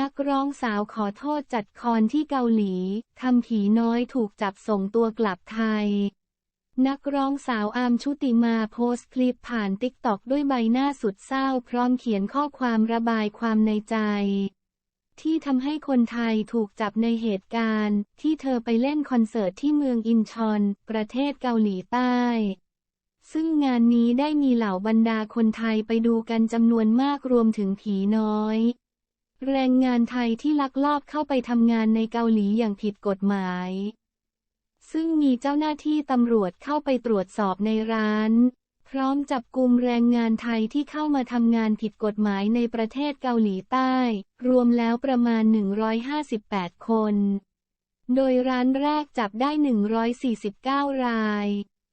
นักร้องสาวขอโทษจัดคอนที่เกาหลี ทำผีน้อยถูกจับส่งตัวกลับไทย นักร้องสาวอามชุติมาโพสต์คลิปผ่านติ๊กต็อกด้วยใบหน้าสุดเศร้า พร้อมเขียนข้อความระบายความในใจ ที่ทำให้คนไทยถูกจับในเหตุการณ์ ที่เธอไปเล่นคอนเสิร์ตที่เมืองอินชอน ประเทศเกาหลีใต้ซึ่งงานนี้ได้มีเหล่าบรรดาคนไทยไปดูกันจำนวนมากรวมถึงผีน้อย แรงงานไทยที่ลักลอบเข้าไปทำงานในเกาหลีอย่างผิดกฎหมาย ซึ่งมีเจ้าหน้าที่ตำรวจเข้าไปตรวจสอบในร้าน พร้อมจับกลุ่มแรงงานไทยที่เข้ามาทำงานผิดกฎหมายในประเทศเกาหลีใต้ รวมแล้วประมาณ 158 คน โดยร้านแรกจับได้ 149 ราย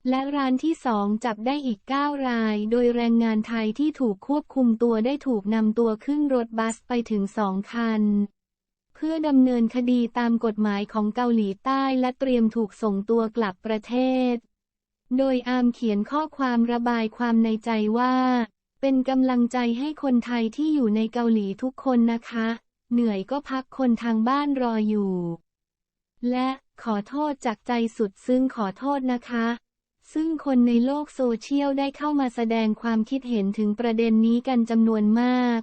และร้านที่สองจับได้อีก 9 ราย โดยแรงงานไทยที่ถูกควบคุมตัวได้ถูกนำตัวขึ้นรถบัสไปถึงสองคัน เพื่อดำเนินคดีตามกฎหมายของเกาหลีใต้และเตรียมถูกส่งตัวกลับประเทศ โดยอามเขียนข้อความระบายความในใจว่า เป็นกำลังใจให้คนไทยที่อยู่ในเกาหลีทุกคนนะคะ เหนื่อยก็พักคนทางบ้านรออยู่ และขอโทษจากใจสุดซึ้งขอโทษนะคะ ซึ่งคนในโลกโซเชียลได้เข้ามาแสดงความคิดเห็นถึงประเด็นนี้กันจำนวนมาก